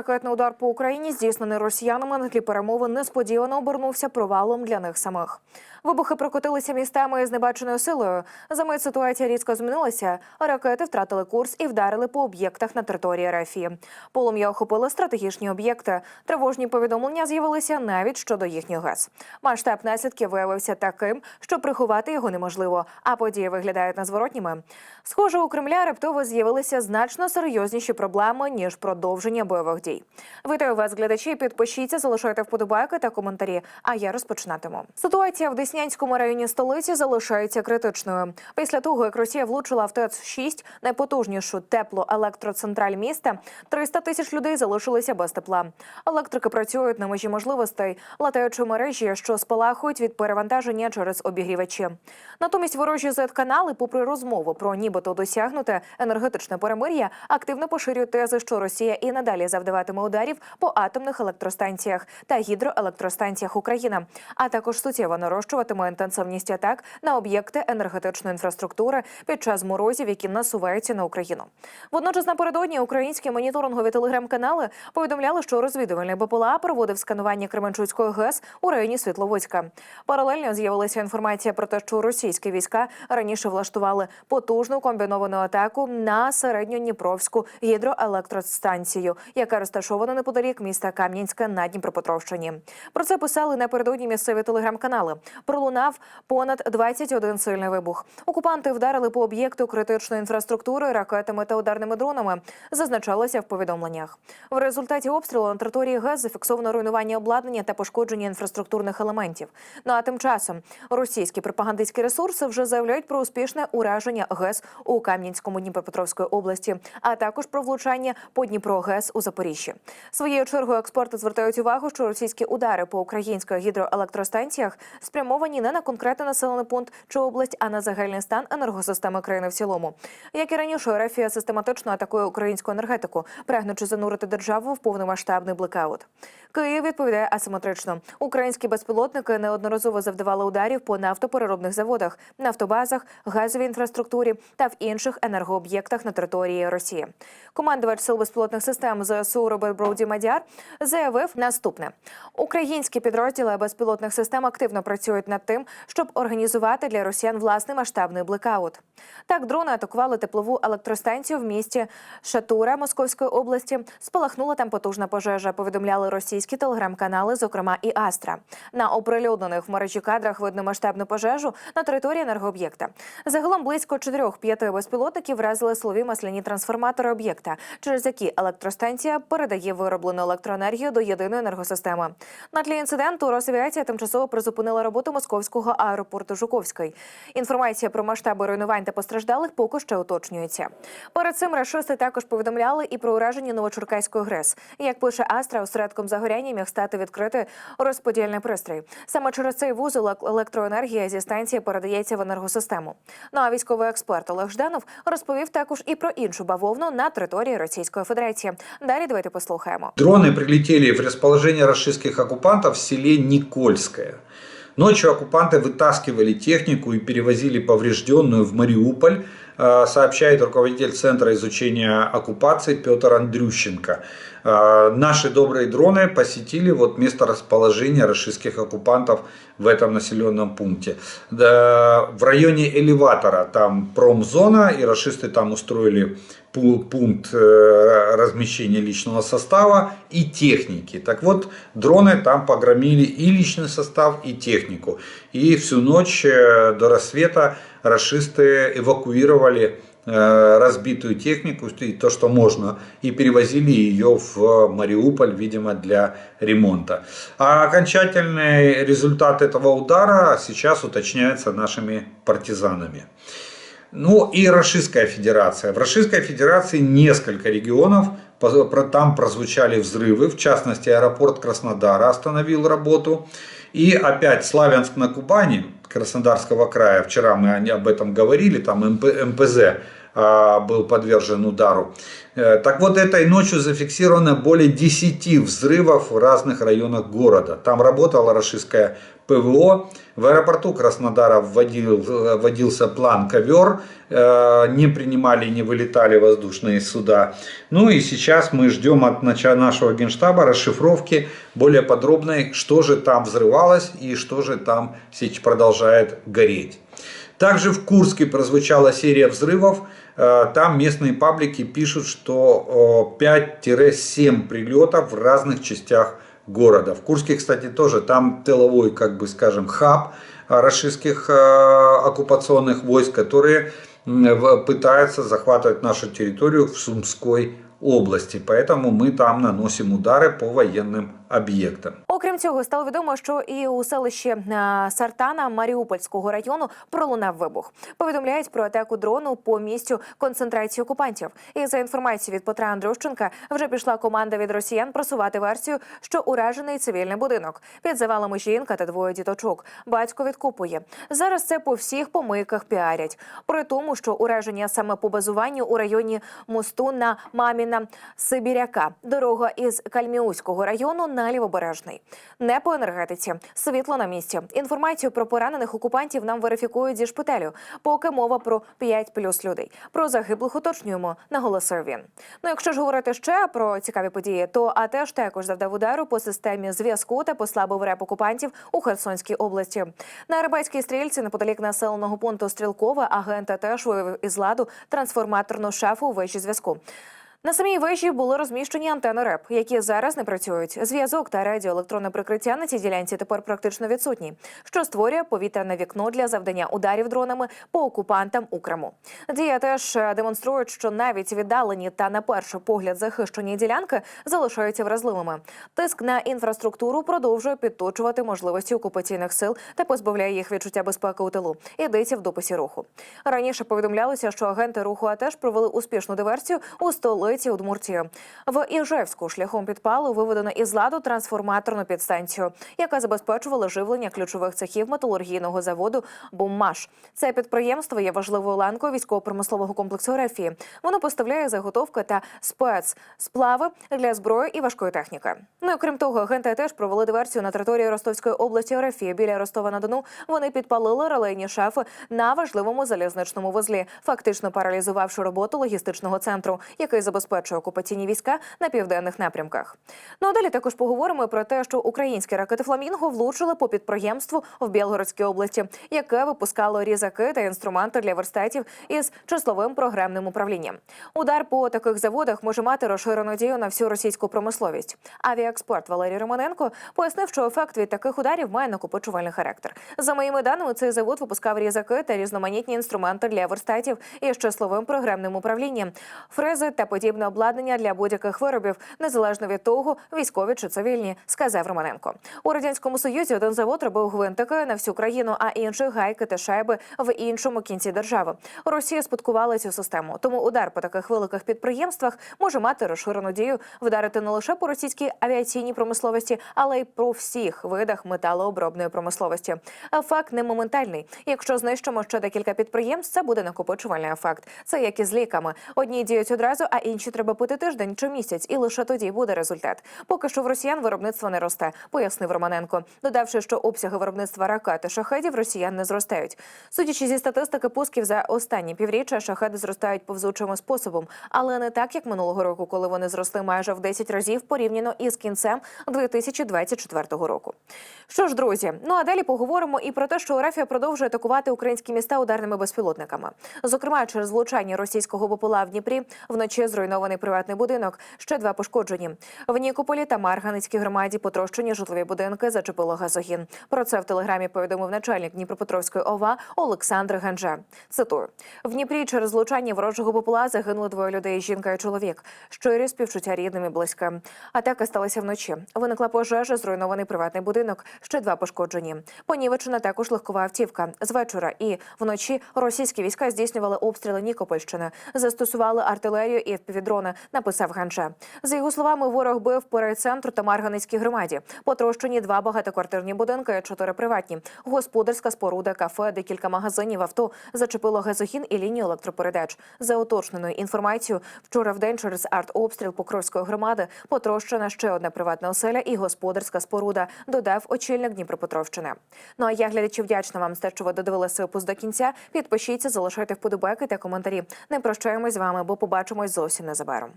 Ракетний удар по Україні, здійснений росіянами на тлі перемовин, несподівано обернувся провалом для них самих. Вибухи прокотилися містами з небаченою силою. За мить ситуація різко змінилася. Ракети втратили курс і вдарили по об'єктах на території РФ. Полум'я охопили стратегічні об'єкти. Тривожні повідомлення з'явилися навіть щодо їхніх ГЕС. Масштаб наслідків виявився таким, що приховати його неможливо, а події виглядають незворотніми. Схоже, у Кремля раптово з'явилися значно серйозніші проблеми ніж продовження бойових дій. Вітаю вас, глядачі. Підпишіться, залишайте вподобайки та коментарі. А я розпочинатиму. Ситуація в Деснянському районі столиці залишається критичною. Після того, як Росія влучила в ТЕЦ 6 найпотужнішу теплоелектроцентраль міста, 300 тисяч людей залишилися без тепла. Електрики працюють на межі можливостей, латаючи мережі, що спалахують від перевантаження через обігрівачі. Натомість ворожі Z-канали, попри розмову про нібито досягнуте енергетичне перемир'я, активно поширюють тези, що Росія і надалі завдаватиме ударів по атомних електростанціях та гідроелектростанціях України, а також суттєво нарощуватиме інтенсивність атак на об'єкти енергетичної інфраструктури під час морозів, які насуваються на Україну. Водночас напередодні українські моніторингові телеграм-канали повідомляли, що розвідувальний БПЛА проводив сканування Кременчуцької ГЕС у районі Світловодська. Паралельно з'явилася інформація про те, що російські війська раніше влаштували потужну комбіновану атаку на середньодніпровську гідроелектростанцію, яка розташована неподалік міста Кам'янське на Дніпропетровщині. Про це писали напередодні місцеві телеграм-канали. Пролунав понад 21 сильний вибух. Окупанти вдарили по об'єкту критичної інфраструктури ракетами та ударними дронами. Зазначалося в повідомленнях. В результаті обстрілу на території ГЕС зафіксовано руйнування обладнання та пошкодження інфраструктурних елементів. Ну а тим часом російські пропагандистські ресурси вже заявляють про успішне ураження ГЕС у Кам'янському Дніпропетровської області, а також про влучання по Дніпро ГЕС у Запоріжжі. Своєю чергою експерти звертають увагу, що російські удари по українських гідроелектростанціях спрямовані не на конкретний населений пункт чи область, а на загальний стан енергосистеми країни в цілому. Як і раніше, Рефія систематично атакує українську енергетику, прагнучи занурити державу в повномасштабний блекаут. Київ відповідає асиметрично. Українські безпілотники неодноразово завдавали ударів по нафтопереробних заводах, нафтобазах, газовій інфраструктурі та в інших енергооб'єктах на території Росії. Командувач сил безпілотних систем ЗСУ Роберт Броуді Мадяр заявив наступне: українські підрозділи безпілотних систем активно працюють над тим, щоб організувати для росіян власний масштабний блекаут. Так, дрони атакували теплову електростанцію в місті Шатура Московської області. Спалахнула там потужна пожежа. Повідомляли російські телеграм-канали, зокрема і Астра. На оприлюднених в мережі кадрах видно масштабну пожежу на території енергооб'єкта. Загалом близько 4-5 безпілотників вразили силові масляні трансформатори об'єкта, через які електростанція передає вироблену електроенергію до єдиної енергосистеми. На тлі інциденту Росавіація тимчасово призупинила роботу московського аеропорту Жуковський. Інформація про масштаби руйнувань та постраждалих поки що уточнюється. Перед цим рашисти також повідомляли і про ураження Новочеркаської ГРЕС. Як пише Астра, осередком загоряння міг стати відкритий розподільний пристрій. Саме через цей вузол ел- електроенергія зі станції передається в енергосистему. Ну а військовий експерт Олег Жданов розповів також і про іншу бавовну на території Російської Федерації. Далі давайте послухаємо. Дроны прилетели в расположение российских оккупантов в селе Никольское. Ночью оккупанты вытаскивали технику и перевозили поврежденную в Мариуполь, э, сообщает руководитель Центра изучения оккупации Петр Андрющенко. Э, Наши добрые дроны посетили вот место расположения российских оккупантов в этом населенном пункте. Да, В районе элеватора там промзона, и расисты там устроили пункт э, размещения личного состава и техники. Так вот, дроны там погромили и личный состав, и технику. И всю ночь э, до рассвета расисты эвакуировали э, разбитую технику, и то, что можно, и перевозили ее в Мариуполь, видимо, для ремонта. А окончательный результат этого удара сейчас уточняется нашими партизанами. Ну и Российская Федерация. В Российской Федерации несколько регионов, там прозвучали взрывы, в частности аэропорт Краснодара остановил работу. И опять Славянск на Кубани, Краснодарского края, вчера мы об этом говорили, там МП- МПЗ был подвержен удару. Э, Так вот, этой ночью зафиксировано более 10 взрывов в разных районах города. Там работала российская ПВО. В аэропорту Краснодара вводил, вводился план «Ковер». Э, Не принимали, не вылетали воздушные суда. Ну и сейчас мы ждем от нашего генштаба расшифровки более подробной, что же там взрывалось и что же там продолжает гореть. Также в Курске прозвучала серия взрывов. Э, Там местные паблики пишут, что э, 5-7 прилетов в разных частях города. В Курске, кстати, тоже там тыловой, как бы скажем, хаб э, российских э, оккупационных войск, которые пытаются захватывать нашу территорию в Сумской области. Поэтому мы там наносим удары по военным объектам. Окрім цього, стало відомо, що і у селищі е, Сартана Маріупольського району пролунав вибух. Повідомляють про атаку дрону по місцю концентрації окупантів. І за інформацією від Петра Андрющенка, вже пішла команда від росіян просувати версію, що уражений цивільний будинок. Під завалами жінка та двоє діточок. Батько відкупує. Зараз це по всіх помийках піарять. При тому, що ураження саме по базуванню у районі мосту на Маміна Сибіряка. Дорога із Кальміуського району на Лівобережний. Не по енергетиці. Світло на місці. Інформацію про поранених окупантів нам верифікують зі шпиталю. Поки мова про 5 плюс людей. Про загиблих уточнюємо, наголосив він. Ну, якщо ж говорити ще про цікаві події, то АТЕШ також завдав удару по системі зв'язку та послабив реп окупантів у Херсонській області. На Арабатській стрільці неподалік населеного пункту Стрілкове агент АТЕШ виявив із ладу трансформаторну шафу у вежі зв'язку. На самій вежі були розміщені антени РЕП, які зараз не працюють. Зв'язок та радіоелектронне прикриття на цій ділянці тепер практично відсутні, що створює повітряне вікно для завдання ударів дронами по окупантам у Криму. Дія теж е, демонструють, що навіть віддалені та на перший погляд захищені ділянки залишаються вразливими. Тиск на інфраструктуру продовжує підточувати можливості окупаційних сил та позбавляє їх відчуття безпеки у тилу. Йдеться в дописі руху. Раніше повідомлялося, що агенти руху АТЕШ провели успішну диверсію у столиці Удмуртії. В Іжевську шляхом підпалу виведено із ладу трансформаторну підстанцію, яка забезпечувала живлення ключових цехів металургійного заводу «Буммаш». Це підприємство є важливою ланкою військово-промислового комплексу РФ. Воно поставляє заготовки та спецсплави для зброї і важкої техніки. Ну і крім того, агенти теж провели диверсію на території Ростовської області РФ. Біля Ростова на Дону вони підпалили релейні шафи на важливому залізничному вузлі, фактично паралізувавши роботу логістичного центру, який забезпечує окупаційні війська на південних напрямках. Ну а далі також поговоримо про те, що українські ракети Фламінго влучили по підприємству в Білгородській області, яке випускало різаки та інструменти для верстатів із числовим програмним управлінням. Удар по таких заводах може мати розширену дію на всю російську промисловість. Авіаексперт Валерій Романенко пояснив, що ефект від таких ударів має накопичувальний характер. За моїми даними, цей завод випускав різаки та різноманітні інструменти для верстатів із числовим програмним управлінням, фрези та подібне обладнання для будь-яких виробів, незалежно від того, військові чи цивільні, сказав Романенко. У радянському союзі один завод робив гвинтики на всю країну, а інший гайки та шайби в іншому кінці держави. Росія спадкувала цю систему, тому удар по таких великих підприємствах може мати розширену дію, вдарити не лише по російській авіаційній промисловості, але й про всіх видах металообробної промисловості. Ефект не моментальний. Якщо знищимо ще декілька підприємств, це буде накопичувальний ефект. Це як із ліками. Одні діють одразу, а інші треба пити тиждень чи місяць, і лише тоді буде результат. Поки що в росіян виробництво не росте, пояснив Романенко, додавши, що обсяги виробництва ракет і шахедів росіян не зростають. Судячи зі статистики пусків за останні півріччя, шахеди зростають повзучим способом, але не так, як минулого року, коли вони зросли майже в 10 разів порівняно із кінцем 2024 року. Що ж, друзі, ну а далі поговоримо і про те, що Рафія продовжує атакувати українські міста ударними безпілотниками. Зокрема, через влучання російського БПЛА в Дніпрі вночі зруйнований приватний будинок. Ще два пошкоджені. В Нікополі та Марганецькій громаді потрощені житлові будинки зачепило газогін. Про це в телеграмі повідомив начальник Дніпропетровської ОВА Олександр Ганжа. Цитую: в Дніпрі через влучання ворожого БПЛА загинули двоє людей: жінка і чоловік. Щирі співчуття рідним і близьким. Атака сталася вночі. Виникла пожежа, зруйнований приватний будинок. Ще два пошкоджені. Понівечена також легкова автівка. З вечора і вночі російські війська здійснювали обстріли Нікопольщини, застосували артилерію і ворожі дрони. Написав Ганче. За його словами, ворог бив по райцентру та Марганецькій громаді. Потрощені два багатоквартирні будинки, чотири приватні, господарська споруда, кафе, декілька магазинів, авто зачепило газогін і лінію електропередач. За уточненою інформацією, вчора в день через артобстріл Покровської громади потрощена ще одна приватна оселя і господарська споруда. Додав очільник Дніпропетровщини. Ну а я глядачі вдячна вам за те, що ви додивилися випуск до кінця. Підпишіться, залишайте вподобайки та коментарі. Не прощаємось з вами, бо побачимось зовсім незабаром.